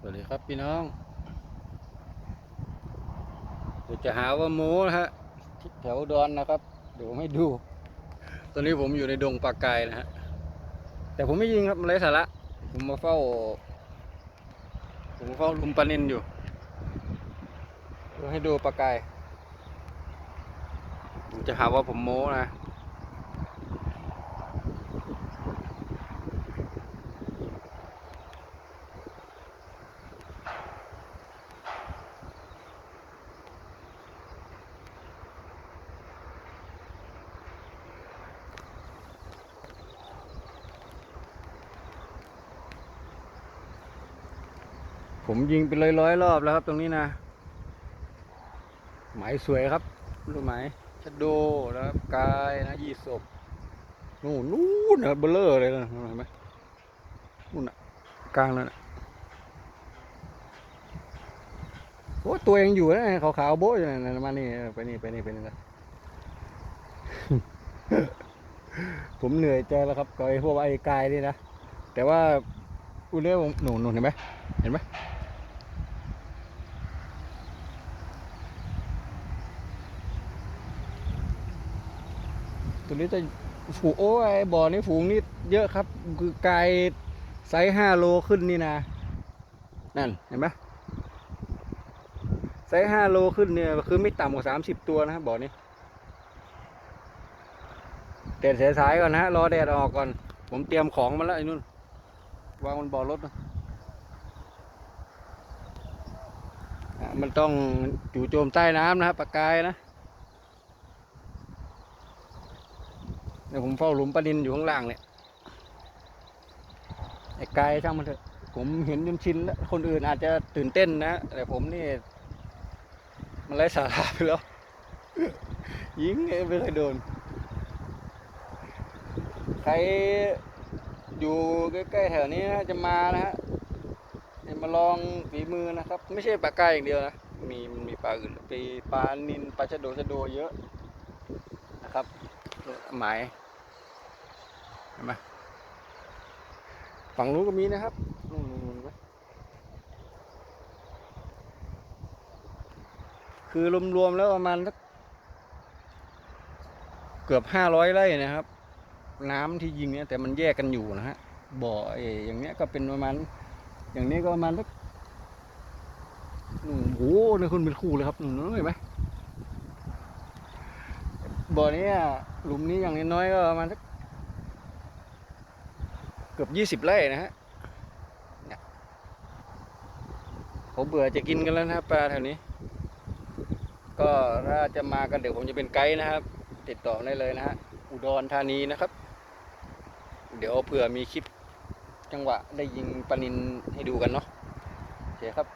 สวัสดีครับพี่น้องเดี๋ยวจะหาว่าโม้นะฮะที่แถวดอนนะครับเดี๋ยวให้ดู ตอนนี้ผมอยู่ในดงปลากายนะฮะแต่ผมไม่ยิงครับมันไร้สาระผมมาเฝ้า ผมมาเฝ้าลุมปลานินอยู่เดี๋ยวให้ดูปลากายผมจะหาว่าผมโม้นะ ผมยิงเป็นร้อยรอบแล้วครับตรงนี้นะ หมายสวยครับ รู้ไหมชัดโดนะครับกายนะยี่ศพนู่นนู่นนะเบลเลอร์เลยนะเห็นไหมนู่นน่ะกลางแล้วนะโอ้ตัวเองอยู่นะขาวๆโบ๊ะอยู่นะมานี่ไปนี่ไปนี่ไปนี่นะผมเหนื่อยใจแล้วครับกับไอ้พวกไอ้กายนี่นะแต่ว่าอุเล่ผมหนูหนูเห็นไหมเห็นไหม ตัวนี้จะฝูโอ้ยบ่อนี้ฝูงนี่เยอะครับ คือไกลไซส์ห้าโลขึ้นนี่นะ นั่นเห็นไหมไซส์ห้าโลขึ้นเนี่ยคือไม่ต่ำกว่าสามสิบตัวนะครับบ่อนี้เด็ดสายก่อนนะรอแดดออกก่อน ผมเตรียมของมาแล้วไอ้นู่นวางบนบ่อรถนะมันต้องจู่โจมใต้น้ำนะครับปลากายนะ เดี๋ยผมเฝ้าหลุมปลาดินอยู่ข้างล่างเนี่ยไอ้กายช่างมันเถอะผมเห็นจนชินแล้วคนอื่นอาจจะตื่นเต้นนะแต่ผมนี่ มันไร้สาระไปแล้วยิงไม่เคยโดน ใครอยู่ใกล้ๆแถวนี้นะจะมานะฮะมาลองฝีมือนะครับ ไม่ใช่ปลากายอย่างเดียวนะมีมีปลาอื่นปีปลานินปลาชะโดชะโดเยอะนะครับ หมายเห็นไหมฝั่งนู้นก็มีนะครับนู่นนู่นนู่นก็คือรวมๆแล้วประมาณสักเกือบห้าร้อยไร่นะครับ น้ำที่ยิงเนี่ยแต่มันแยกกันอยู่นะฮะบ่อไอ้อย่างเนี้ยก็เป็นประมาณ อย่างนี้ก็ประมาณสักโอ้โหนี่คุณเป็นคู่เลยครับนู่นนู่นเห็นไหม บ่อนี้หลุมนี้อย่างน้อยๆก็ประมาณสักเกือบยี่สิบไร่นะฮะผมเบื่อจะกินกันแล้วนะครับปลาแถวนี้ ก็ถ้าจะมากันเดี๋ยวผมจะเป็นไกด์นะครับ ติดต่อได้เลยนะฮะอุดรธานีนะครับ เดี๋ยวเผื่อมีคลิปจังหวะได้ยิงปลานินให้ดูกันเนาะโอเคครับ